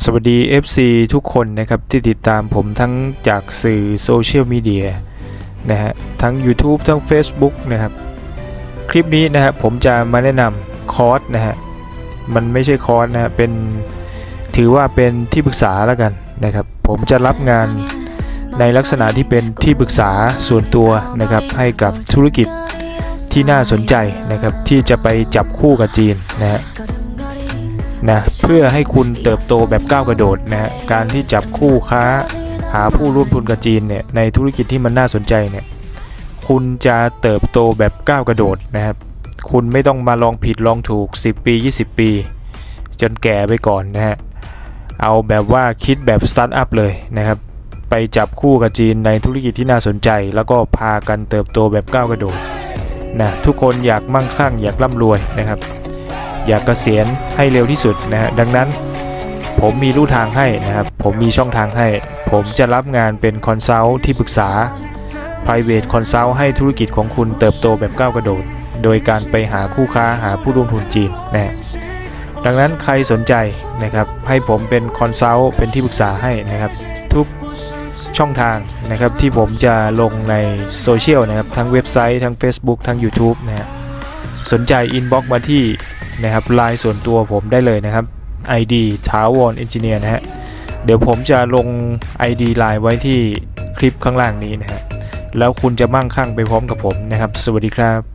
สวัสดี FC ทุกคนนะครับที่ติดตามผมทั้งจากสื่อโซเชียลมีเดียนะฮะทั้ง YouTube ทั้ง Facebook นะครับ คลิปนี้นะฮะผมจะมาแนะนำคอร์สนะฮะมันไม่ใช่คอร์สนะฮะเป็นถือว่าเป็นที่ปรึกษาแล้วกันนะครับ ผมจะรับงานในลักษณะที่เป็นที่ปรึกษาส่วนตัวนะครับให้กับธุรกิจที่น่าสนใจนะครับที่จะไปจับคู่กับจีนนะฮะ นะเพื่อให้คุณเติบโตแบบก้าวกระโดดนะฮะการที่จับคู่ค้า หาผู้ร่วมทุนกับจีนเนี่ยในธุรกิจที่มันน่าสนใจเนี่ยคุณจะเติบโตแบบก้าวกระโดดนะครับคุณไม่ต้องมาลองผิดลองถูก 10 ปี 20 ปี จนแก่ไปก่อนนะฮะเอาแบบว่าคิดแบบสตาร์ทอัพเลยนะครับไปจับคู่กับจีนในธุรกิจที่น่าสนใจ แล้วก็พากันเติบโตแบบก้าวกระโดดนะทุกคนอยากมั่งคั่งอยากร่ำรวยนะครับ อยากเกษียณให้เร็วที่สุดนะฮะดังนั้นผมมีลู่ทางให้นะครับ ผมมีช่องทางให้ ผมจะรับงานเป็นคอนซัลท์ที่ปรึกษา private consult ให้ธุรกิจของคุณเติบโตแบบก้าวกระโดด โดยการไปหาคู่ค้าหาผู้ร่วมทุนจีนนะดังนั้นใครสนใจนะครับให้ผมเป็นคอนซัลท์เป็นที่ปรึกษาให้นะครับทุกช่องทางนะครับที่ผมจะลงในโซเชียลนะครับทั้งเว็บไซต์ทั้ง Facebook ทั้ง YouTube นะฮะสนใจ inbox มาที่ นะครับไลน์ส่วนตัวผมได้เลยนะครับ ID ถาวรเอนจิเนียร์นะฮะเดี๋ยวผมจะลง ID ไลน์ไว้ที่คลิปข้างล่างนี้นะฮะแล้วคุณจะมั่งคั่งไปพร้อมกับผมนะครับ สวัสดีครับ